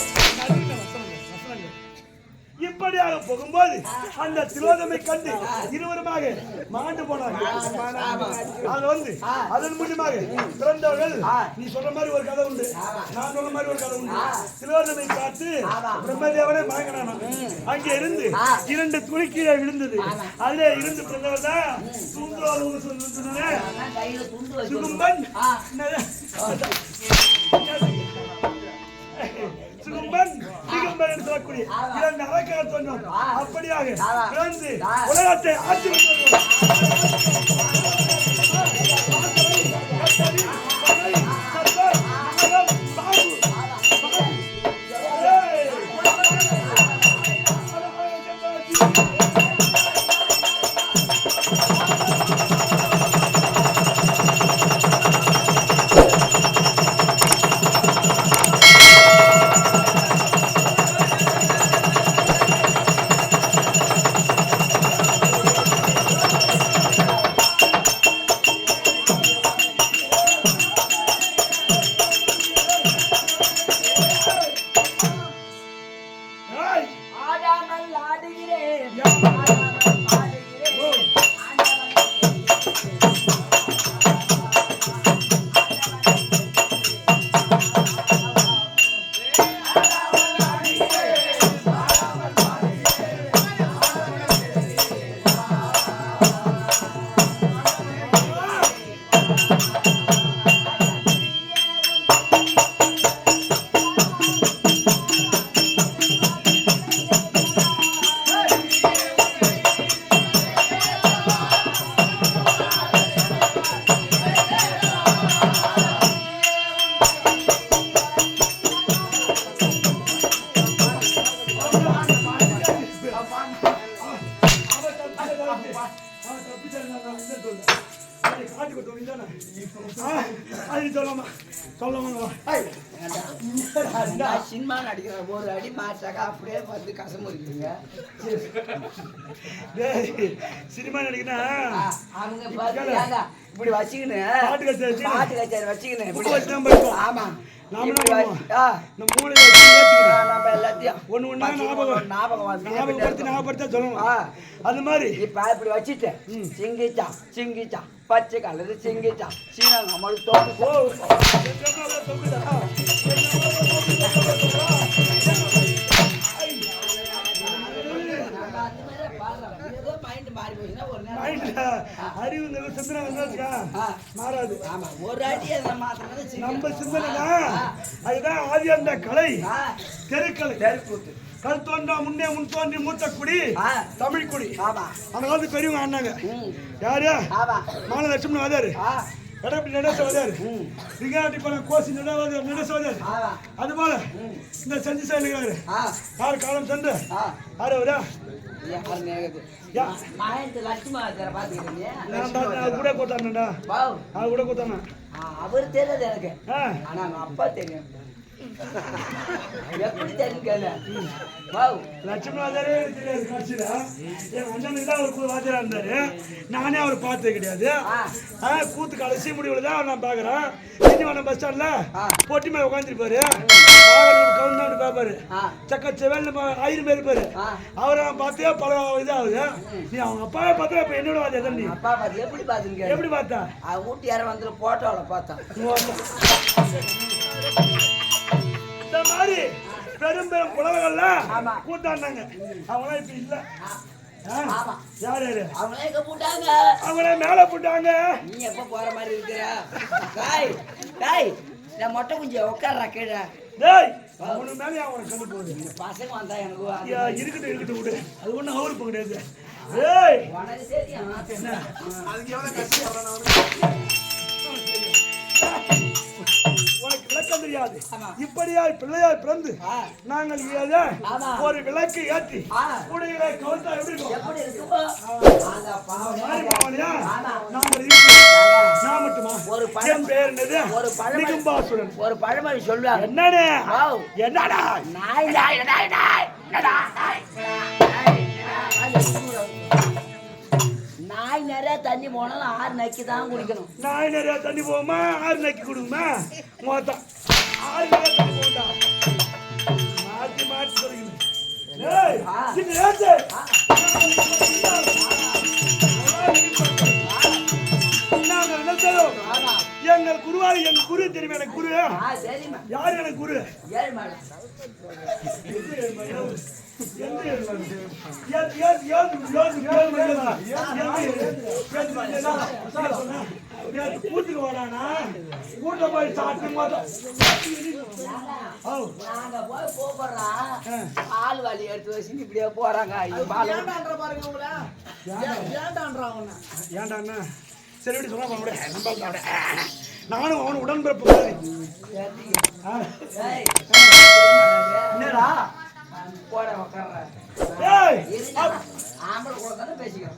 என்னதான். இப்படியாக போகும்போது அந்த திரோதமை கண்டு இருவருமாக மாண்டு போனாங்க அது வந்து அதன் மூலியமாக பிறந்தவர்கள் நீ சொல்ற மாதிரி ஒரு கதை உண்டு. நான் சொல்ற மாதிரி ஒரு கதை உண்டு. திரோதமை பார்த்து பிரம்மதேவனே மயங்கினான் அங்கே இருந்து இரண்டு துணி கீழே விழுந்தது. அதிலே இருந்து பிறந்தவர் தான் சுந்தரம் சொன்னது சுகும்பன். சுகும்பன். திகம்பன் என்று சொல்லக்கூடிய இரண்டு அரக்கர்கள் சொன்னோம் அப்படியாக பிறந்து உலகத்தை ஆட்சி ஆடாமல் ஆடுகிறேன். ஆடாமல் ஆடுகிறேன். நான் சினிமா நடிக்கிறேன். ஒரு அடி மாற்றாக்க அப்படியே வந்து கசமுறிக்குங்க. டேய், சினிமா நடிக்கணும் அவங்க இப்படி வச்சுக்கின்னு பாட்டு கச்சேரி வச்சுக்கின்னு. ஆமா. நாம இந்த. ஆ, நம்ம எல்லாத்தையும் ஒண்ணா வச்சுக்கின்னு ஞாபகம் ஞாபகம் ஞாபகப்படுத்தி ஞாபகப்படுத்தா சொல்லணும். அது மாதிரி. இப்ப இப்படி சிங்கிச்சா சிங்கிச்சா பச்சை கலரு சிங்கிச்சா சீனா நம்மளுக்கு தோப்பு. அறிவுங்கிறது சிந்தனை வந்தாச்சுக்கா. மாறாது. நம்ம சிந்தனை தான். அதுதான் ஆதி அந்த கலை. தெருக்கலை. தெருக்கூத்து. கல் தோன்றா முன்னே முன் தோன்றி மூத்த குடி. தமிழ் குடி. அந்த காலத்து பெரியவங்க ஆனாங்க. யாரு மாலலட்சுமி வாதாரு ஆ. எடப்படி நடேச வாதாரு ரிகாட்டி பணம் கோசி நடவாதார் நடேச வாதாரு ஆமா. அது போல இந்த செஞ்சு செயலுகிறாரு யார் காலம் சென்று? ஆ. அவரா கூட கூத்தானடா வாவ் அது கூட கூத்தானே ஆ, அவர் தெரியாது எனக்கு. ஆனா அப்பா தெரியும். எப்படி தெரிஞ்சுக்கல வாவ் லட்சுமி வாத்தியாரே தெரியாது காட்சியில என் அண்ணனுக்கு தான் அவர் வாத்தியாரா இருந்தாரு நானே அவர் பார்த்தது கிடையாது கூத்து கடைசி முடிவுல தான் நான் பாக்குறேன் திண்டிவனம் பஸ் ஸ்டாண்ட்ல ஆ. பொட்டி மேல உட்காந்துருப்பாரு கவுண்ட் பாப்பாரு சக்க செவல் ஆயிரம் பேர் இருப்பாரு அவரை நான் பார்த்தே பல இதாகுது நீ அவங்க அப்பாவை பார்த்தா இப்ப என்னோட வாத்தியார் நீ அப்பா பார்த்து எப்படி பாத்துங்க எப்படி பார்த்தா ஊட்டி ஊட்டியார வந்து போட்டோவில் பார்த்தா இந்த மாதிரி பெரும் பெரும் புலவர்கள்ல ஆமா. கூத்தாடினாங்க. அவங்களாம் இப்ப இல்ல. ஆ? ஆமா. யார் யாரு? அவங்களே மேல போட்டாங்க. நீ எப்ப போற மாதிரி இருக்கிற டாய் டாய் நான் மொட்டை குஞ்சு உட்கார்றா கீழே டேய் அவனு மேலே அவனை கண்டு போகுது. இந்த பசங்க வந்தா எனக்கு ஐயா, இருக்கட்டும் இருக்கட்டும் விடு. அது ஒண்ணும் அவருக்கு கிடையாது ஏய் உனக்கு தெரியும். அதுக்கு எவ்வளவு கஷ்டப்படுறான் ஆமா. இப்படியாய் பிள்ளையாய் பிறந்து. நாங்கள் ஏதோ. ஒரு விளக்கு ஏற்றி. கூடைகளை கவுத்தா எப்படி என் பேர் என்னது? ஒரு நிகும்பாசுரன் ஒரு பழமொழி சொல்லுவாங்க. என்னடே. என்னடா? நாய் நாய் நாய் நாய். நாய் நிறைய தண்ணி போனாலும் ஆறு நக்கி தான் குடிக்கணும். நாய் நிறைய தண்ணி போகுமா? ஆறு நக்கி கொடுக்குமா? மொத்தம் மாற்றி மாற்றி எங்கள் குருவாரி எங்க குரு தெரியுமா எனக்கு குரு? யார் எனக்கு குரு ஏழு மேடம் எந்த சொன்னா, போய் சாப்பிட்டு நாங்க போய் பால் வலி எடுத்து வச்சு இப்படியே போறாங்க ஐயோ, ஏன்டான்றா ஏன்டாண்ணா சரி விடு, சொன்னா நானும் அவன் உடன்பிறப்பு என்னடா போட இருங்க ஆம்பளை கூட தானே பேசிக்கிறோம்.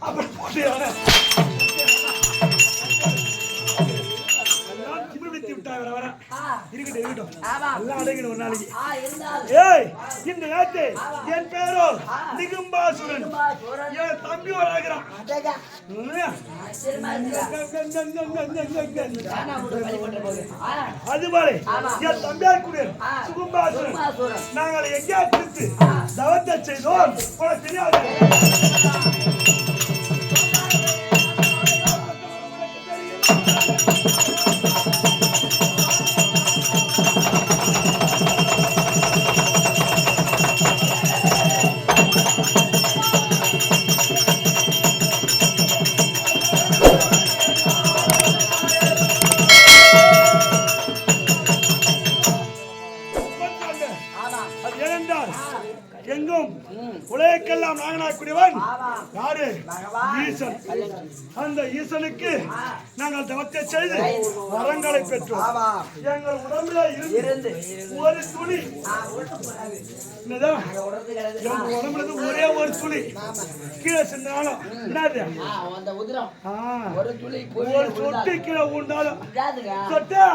ஆமா எல்லாம் அடங்கிடும் ஒரு நாளைக்கு ஏய் இந்த நேரத்து என் பேரோ நிகும்பாசுரன் என் தம்பி வராகிறான் அடேங்க. ஆச்சரியமா இருக்குடா. வேணாம் விடு, வழிபட்டு போகுது. ஆ, அது பாரு ஆமா. என் தம்பியார் கூட ஆ. சுகும்பாசுரன். நாங்கள் எங்கேயா பிடித்து தவத்தை செய்தோம். உனக்கு தெரியாது. ஈசன். அந்த ஈசனுக்கு. நாங்கள் தவத்தை செய்து வரங்களை பெற்றோம். எங்கள் உடம்புல இருந்து ஒரு கிடையாது. எங்க உடம்புல ஒரே ஒரு துளி. கீழே சென்றாலும் ஒரு சொட்டு கீழே உண்டாலும். சொட்டா?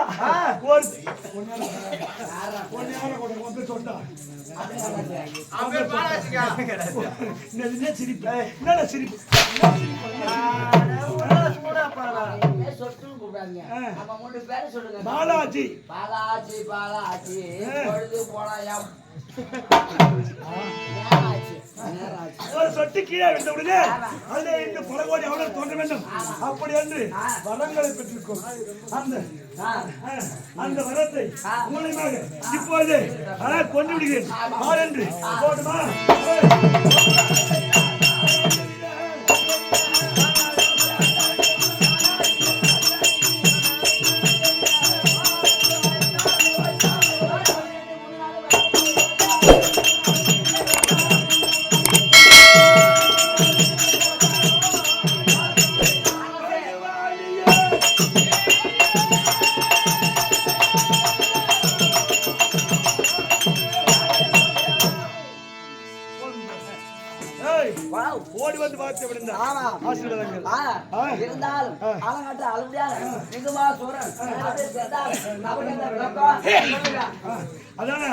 ஒரு சொட்டா? சிரிப்பு? சிரிப்பு? பாலாஜி. பாலாஜி பாலாஜி. பொழுது நேராச்சு ஒரு சொட்டு கீழே விட்ட உடனே அதிலே இருந்து பல கோடி அவர்கள் தோன்ற வேண்டும். அப்படி என்று வரங்களை பெற்றிருக்கோம். அந்த அந்த வரத்தை மூலியமாக இப்போது ஆ, கொண்டு விடுகிறேன். என்று. போடுமா ஓடி வந்து பார்த்து விடுந்த ஆமா. ஆசீர்வாதங்கள். இருந்தாலும். ஆலங்காட்டு அழுடியான நிகுமா சூரன். அதானே?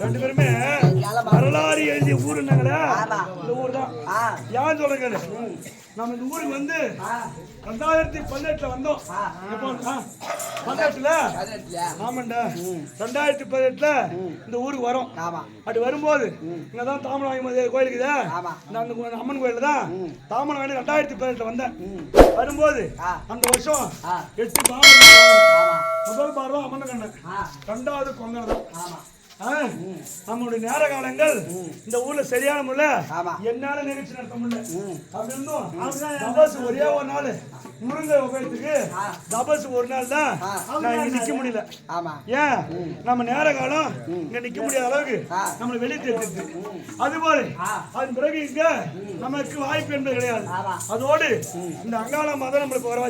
ரெண்டு பேருமே வரலாறு எழுதிய ஊருன்னாங்களே ஆமா. இந்த ஊர் தான் யார் சொல்லுங்க நம்ம இந்த ஊருக்கு வந்து ரெண்டாயிரத்தி பதினெட்டுல வந்தோம் பதினெட்டுல ஆமாண்டா ரெண்டாயிரத்தி பதினெட்டுல இந்த ஊருக்கு வரோம் ஆமா அப்படி வரும்போது இங்கதான் தாமரவாணி கோயிலுக்கு. நான் அந்த அம்மன் கோயில் தான் தாமரவாணி ரெண்டாயிரத்தி பதினெட்டுல வந்தேன் வரும்போது. அந்த வருஷம். எட்டு பாரம் ஆமா முதல் பாரம் அம்மன் கண்ணன் ரெண்டாவது ஆ, நம்மளுடைய நேர காலங்கள் இந்த ஊர்ல சரியான ஆமா. என்னால நிகழ்ச்சி நடத்த முடியல. அப்படி இருந்தும் தபஸ் ஒரே ஒரு நாள். முருங்கை உபயத்துக்கு. தபஸ் ஒரு நாள் தான். நான் இங்க நிக்க முடியல. ஏன்? நம்ம நேர காலம் இங்க நிக்க முடியாத அளவுக்கு. நம்மளை வெளியே தெரிஞ்சிருக்கு அதுபோல ஆ. அதன் பிறகு இங்க நமக்கு வாய்ப்பு என்பது கிடையாது. அதோடு இந்த அங்காள மதம் நம்மளுக்கு வர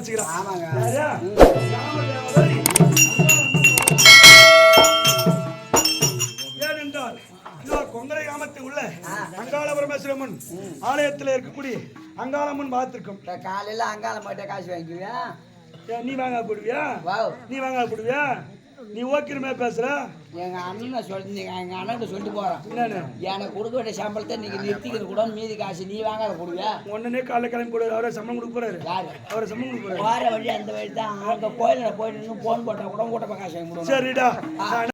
பரமேஸ்வரம்மன் ஆலயத்தில் இருக்கக்கூடிய அங்காளம்மன் பார்த்திருக்கும் காலையில அங்காள மாட்டே காசு வாங்கிக்குவியா? நீ வாங்க போடுவியா? நீ வாங்க போடுவியா? நீ ஓக்கிரமே பேசுற? எங்க அண்ணன் சொல்லி எங்க அண்ணன் சொல்லிட்டு போறேன் எனக்கு கொடுக்க வேண்டிய சம்பளத்தை நீங்க நிறுத்திக்கிறது கூட மீதி காசு நீ வாங்காத கொடுவியா உடனே காலைல கிளம்பி போடுவாரு அவரை சம்பளம் கொடுக்க போறாரு. யாரு? அவரை சம்பளம் கொடுக்க போறாரு. போற வழி அந்த வழி தான் அங்க கோயிலில் போயிட்டு போன் போட்டா கூட கூட்டப்பா காசு வாங்கி கொடுங்க சரிடா.